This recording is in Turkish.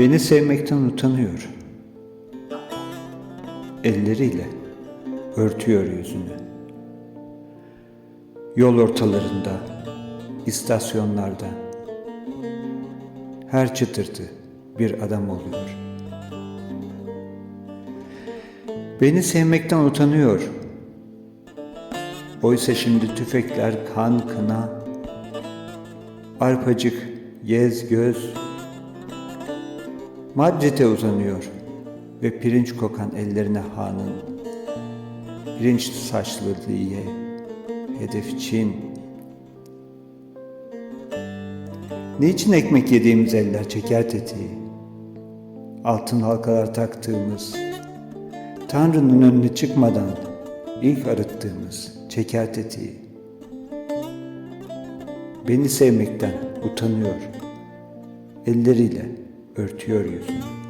Beni sevmekten utanıyor. Elleriyle örtüyor yüzünü. Yol ortalarında, istasyonlarda her çıtırtı bir adam oluyor.'' Beni sevmekten utanıyor. Oysa şimdi tüfekler kan kına, arpacık yez göz, Madrid'e uzanıyor ve pirinç kokan ellerine hanın. Pirinç saçlı diye, hedef Çin. Niçin ekmek yediğimiz eller çeker tetiği? Altın halkalar taktığımız, Tanrı'nın önüne çıkmadan ilk arıttığımız çeker tetiği. Beni sevmekten utanıyor. Elleriyle örtüyor yüzünü.